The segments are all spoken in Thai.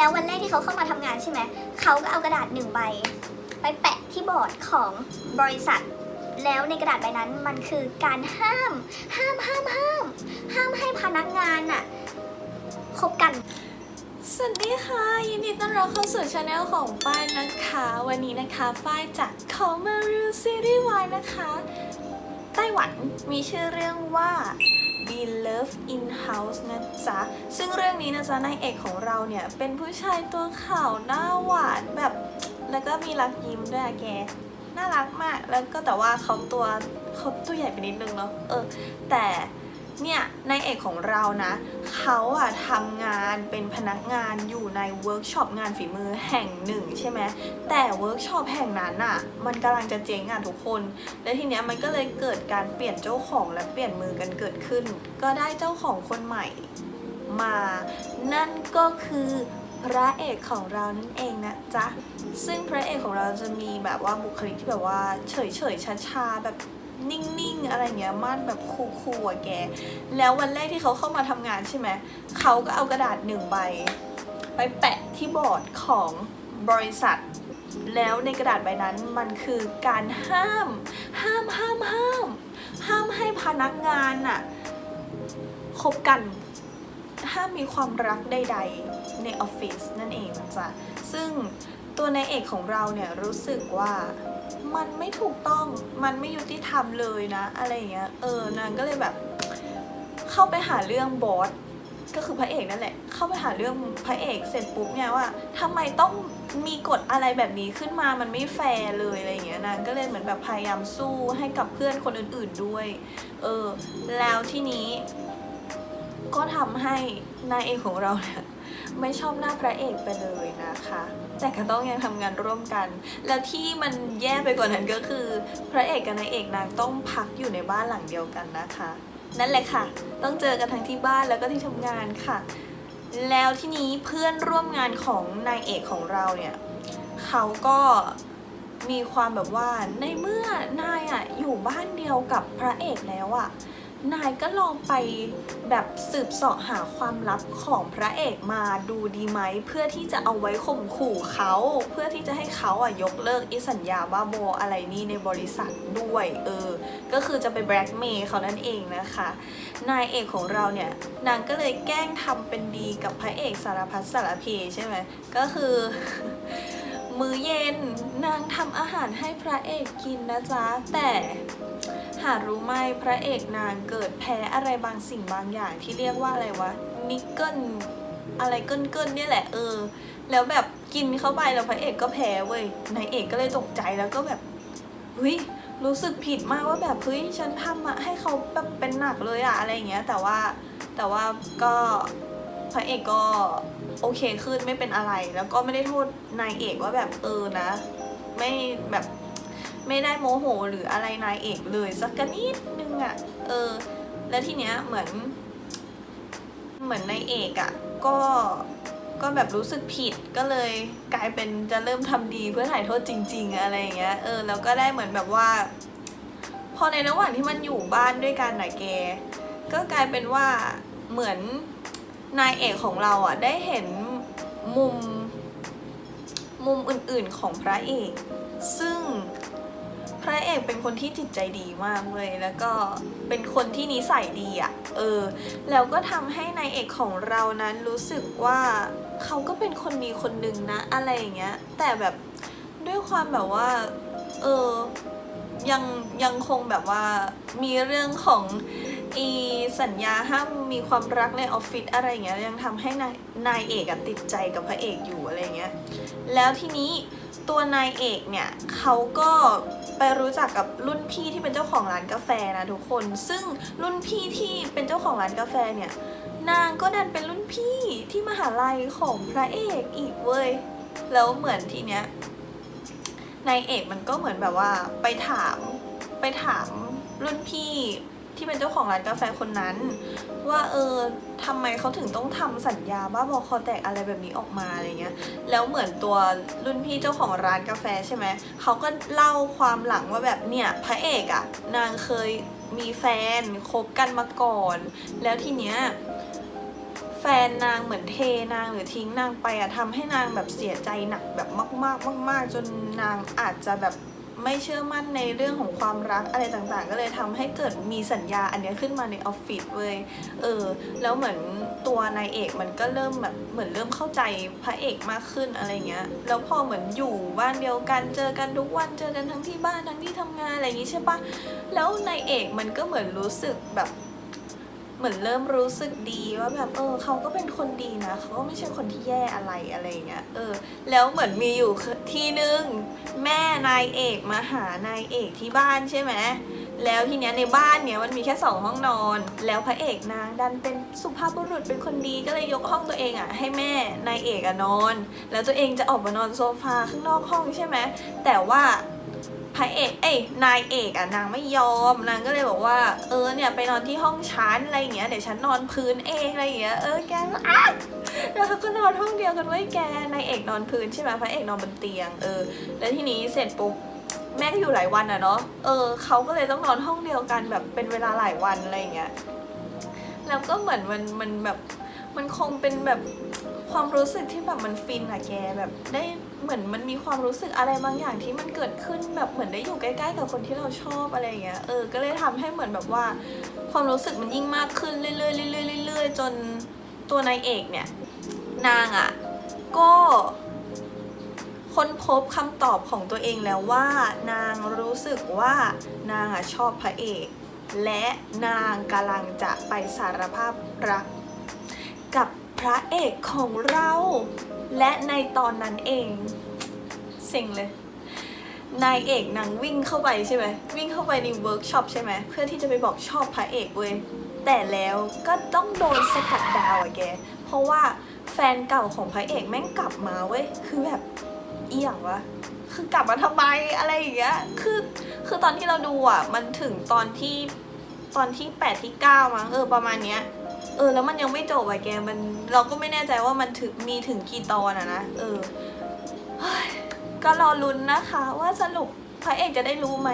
แล้ววันแรกที่เขาเข้ามาทำงานใช่ไหม เขาก็เอากระดาษหนึ่งใบ ไปแปะที่บอร์ดของบริษัท แล้วในกระดาษใบนั้นมันคือการห้าม ห้ามห้ามห้าม ห้ามให้พนักงานน่ะคบกันสวัสดีค่ะยินดีต้อนรับเข้าสู่ช anel ของฝ้ายนะคะ วันนี้นะคะฝ้ายจะขอมารีวิวซีรีส์วายนะคะ ไต้หวันมีชื่อเรื่องว่า Be Love in House นะจ๊ะ ซึ่งเรื่องนี้นะจ๊ะนายเอกของเราเนี่ย เป็นผู้ชายตัวขาวหน้าหวานแบบ แล้วก็มีรักยิ้มด้วยอะแก น่ารักมาก แล้วก็แต่ว่าเขาตัวเขาตัวใหญ่ไปนิดนึงเนาะ เออ แต่ เนี่ยนายเอกของเรานะเขาอะทำงานเป็นพนักงานอยู่ในเวิร์กช็อปงานฝีมือแห่งหนึ่งใช่ไหมแต่เวิร์กช็อปแห่งนั้นอะมันกำลังจะเจ๊งอะทุกคน และทีเนี้ยมันก็เลยเกิดการเปลี่ยนเจ้าของและเปลี่ยนมือกันเกิดขึ้น ก็ได้เจ้าของคนใหม่มา นั่นก็คือพระเอกของเรานั่นเองนะจ๊ะซึ่งพระเอกของเราจะมีแบบว่าบุคลิกที่แบบว่าเฉยเฉยชาชาๆแบบ นิ่งๆอะไรเงี้ยมาดแบบคูลๆอะแก แล้ววันแรกที่เขาเข้ามาทำงานใช่ไหมเขาก็เอากระดาษหนึ่งใบ ไปแปะที่บอร์ดของบริษัท แล้วในกระดาษใบนั้นมันคือการห้าม ห้ามห้ามห้าม ห้ามให้พนักงานน่ะคบกันห้ามมีความรักใด ๆ ในออฟฟิศนั่นเองนะจ๊ะซึ่ง ตัวนายเอกของเราเนี่ยรู้สึกว่ามันไม่ถูกต้องมันไม่ยุติธรรมเลยนะ อะไรอย่างเงี้ยเออนางก็เลยแบบ เข้าไปหาเรื่องบอสก็คือพระเอกนั่นแหละ เข้าไปหาเรื่องพระเอกเสร็จปุ๊บเนี่ยว่าทำไมต้องมีกฎอะไรแบบนี้ขึ้นมามันไม่แฟร์เลยอะไรอย่างเงี้ยนางก็เลยเหมือนแบบพยายามสู้ให้กับเพื่อนคนอื่น ๆด้วย เออ แล้วที่นี้ ก็ทำให้นายเอกของเราเนี่ยไม่ชอบหน้าพระเอกไปเลยนะคะ แต่ก็ต้องยังทำงานร่วมกัน แล้วที่มันแย่ไปกว่านั้นก็คือ พระเอกกับนายเอกนางต้องพักอยู่ในบ้านหลังเดียวกันนะคะ นั่นแหละค่ะ ต้องเจอกันทั้งที่บ้านแล้วก็ที่ทำงานค่ะ แล้วที่นี้เพื่อนร่วมงานของนายเอกของเราเนี่ยเขาก็มีความแบบว่าในเมื่อนายอะอยู่บ้านเดียวกับพระเอกแล้วอะ นายก็ลองไปแบบสืบเสาะหาความลับของพระเอกมาดูดีไหม เพื่อที่จะเอาไว้ข่มขู่เขา เพื่อที่จะให้เขาอะยกเลิกอิสัญญาบ้าบออะไรนี่ในบริษัทด้วยเออ ก็คือจะไปแบล็กเมย์เขานั่นเองนะคะ นายเอกของเราเนี่ย นางก็เลยแกล้งทำเป็นดีกับพระเอกสารพัดสารเพใช่ไหมก็คือมื้อเย็นนางทำอาหารให้พระเอกกินนะจ๊ะแต่ หารู้ไหมพระเอกนางเกิดแพ้อะไรบางสิ่งบางอย่างที่เรียกว่าอะไรวะนิกเกิลอะไรเกินเกินเนี่ยแหละเออ แล้วแบบกินเข้าไปแล้วพระเอกก็แพ้เว้ยนายเอกก็เลยตกใจแล้วก็แบบเฮ้ยรู้สึกผิดมากว่าแบบเฮ้ยฉันทำอะให้เขาแบบเป็นหนักเลยอะอะไรอย่างเงี้ย แต่ว่าแต่ว่าก็พระเอกก็โอเคขึ้นไม่เป็นอะไร แล้วก็ไม่ได้โทษนายเอกว่าแบบเออนะ ไม่แบบ ไม่ได้โมโหหรืออะไรนายเอกเลยสักนิดนึงอะเออ แล้วทีเนี้ยเหมือน เหมือนนายเอกอะก็ก็แบบรู้สึกผิดก็เลยกลายเป็นจะเริ่มทำดีเพื่อถ่ายโทษจริง ๆ อะไรอย่างเงี้ยเออแล้วก็ได้เหมือนแบบว่า พอในระหว่างที่มันอยู่บ้านด้วยกันนะแกก็กลายเป็นว่าเหมือนนายเอกของเราอะได้เห็นมุม มุมอื่นๆของพระเอก ซึ่ง พระเอกเป็นคนที่จิตใจดีมากเลย แล้วก็เป็นคนที่นิสัยดีอะ เออ แล้วก็ทำให้นายเอกของเรานั้นรู้สึกว่าเขาก็เป็นคนดีคนหนึ่งนะ อะไรอย่างเงี้ย แต่แบบด้วยความแบบว่า เออ ยังยังคงแบบว่ามีเรื่องของอีสัญญาห้ามมีความรักในออฟฟิศอะไรอย่างเงี้ยยังทำให้นายนายเอกอะติดใจกับพระเอกอยู่อะไรเงี้ย แล้วทีนี้ ตัวนายเอกเนี่ยเขาก็ไปรู้จักกับรุ่นพี่ที่เป็นเจ้าของร้านกาแฟนะทุกคน ซึ่งรุ่นพี่ที่เป็นเจ้าของร้านกาแฟเนี่ยนางก็ดันเป็นรุ่นพี่ที่มหาลัยของพระเอกอีกเว้ย แล้วเหมือนทีเนี้ยนายเอกมันก็เหมือนแบบว่าไปถามไปถามรุ่นพี่ ที่เป็นเจ้าของร้านกาแฟคนนั้น ว่าเออทำไมเขาถึงต้องทำสัญญาบ้าบอคอแตกอะไรแบบนี้ออกมาอะไรเงี้ยแล้วเหมือนตัวรุ่นพี่เจ้าของร้านกาแฟใช่ไหมเขาก็เล่าความหลังว่าแบบเนี่ยพระเอกอะ่ะนางเคยมีแฟนคบกันมาก่อน แล้วทีเนี้ยแฟนนางเหมือนเทนางหรือทิ้งนางไปอะทำให้นางแบบเสียใจหนักแบบมาก ๆ มาก ๆ จนนางอาจจะแบบ ไม่เชื่อมั่นในเรื่องของความรักอะไรต่างๆ ก็เลยทำให้เกิดมีสัญญาอันนี้ขึ้นมาในออฟฟิศเว้ยเออแล้วเหมือนตัวนายเอกมันก็เริ่มแบบเหมือนเริ่มเข้าใจพระเอกมากขึ้นอะไรเงี้ยแล้วพอเหมือนอยู่บ้านเดียวกันเจอกันทุกวันเจอกันทั้งที่บ้านทั้งที่ทำงานอะไรอย่างงี้ใช่ปะแล้วนายเอกมันก็เหมือนรู้สึกแบบ เหมือนเริ่มรู้สึกดีว่าแบบเออเขาก็เป็นคนดีนะเขาก็ไม่ใช่คนที่แย่อะไรอะไรเงี้ยเออ แล้วเหมือนมีอยู่ทีนึงแม่นายเอกมาหานายเอกที่บ้านใช่ไหมแล้วทีเนี้ยในบ้านเนี้ยมันมีแค่สองห้องนอน แล้วพระเอกนางดันเป็นสุภาพบุรุษเป็นคนดีก็เลยยกห้องตัวเองอะ ให้แม่นายเอกอะนอน แล้วตัวเองจะออกมานอนโซฟาข้างนอกห้องใช่ไหมแต่ว่า ระเอกเอ้ยนายเอกอะนางไม่ยอมนางก็เลยบอกว่า เออเนี่ยไปนอนที่ห้องฉันอะไรอย่างเงี้ยเดี๋ยวฉันนอนพื้นเองอะไรอย่างเงี้ยเออแกอ้าแล้วเขาก็นอนห้องเดียวกันไว้แกนายเอกนอนพื้นใช่ไหมพระเอกนอนบนเตียงเออ แล้วทีนี้เสร็จปุ๊บแม่ก็อยู่หลายวันอะเนาะเออเขาก็เลยต้องนอนห้องเดียวกันแบบเป็นเวลาหลายวันอะไรอย่างเงี้ยแล้วก็เหมือนมันมันแบบมันคงเป็นแบบความรู้สึกที่แบบมันฟินอะแกแบบได้ เหมือนมันมีความรู้สึกอะไรบางอย่างที่มันเกิดขึ้นแบบเหมือนได้อยู่ใกล้ๆกับคนที่เราชอบอะไรอย่างเงี้ยเออก็เลยทำให้เหมือนแบบว่า ความรู้สึกมันยิ่งมากขึ้นเรื่อยๆเรื่อยๆเรื่อยๆจนตัวนายเอกเนี่ย นางอะก็ค้นพบคำตอบของตัวเองแล้วว่า นางรู้สึกว่านางอะชอบพระเอก และนางกำลังจะไปสารภาพรัก กับพระเอกของเรา และในตอนนั้นเองเซ็งเลย นายเอกนางวิ่งเข้าไปใช่ไหมวิ่งเข้าไปในเวิร์กช็อปใช่ไหมเพื่อที่จะไปบอกชอบพระเอกเว้ยแต่แล้วก็ต้องโดนสกัดดาวอะแก เพราะว่าแฟนเก่าของพระเอกแม่งกลับมาเว้ย คือแบบเอี่ยงวะ คือกลับมาทำไมอะไรอย่างเงี้ย คือ คือตอนที่เราดูอะมันถึงตอนที่ ตอนที่แปดที่เก้ามั้งเออประมาณเนี้ย เออแล้วมันยังไม่จบอะแกมันเราก็ไม่แน่ใจว่ามันถึงมีถึงกี่ตอนอะนะเออก็รอลุ้นนะคะว่าสรุปพระเอกจะได้รู้ไหม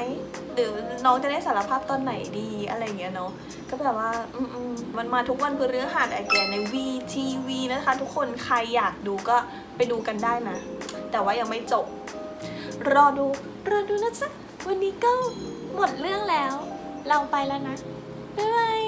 หรือน้องจะได้สารภาพตอนไหนดีอะไรเงี้ยเนาะก็แบบว่าอืมมันมาทุกวันพฤหัสอแกใน VTV นะคะ ทุกคนใครอยากดูก็ไปดูกันได้นะ แต่ว่ายังไม่จบ รอดู รอดูนะจ๊ะ วันนี้ก็หมดเรื่องแล้ว เราไปแล้วนะ บ๊ายบาย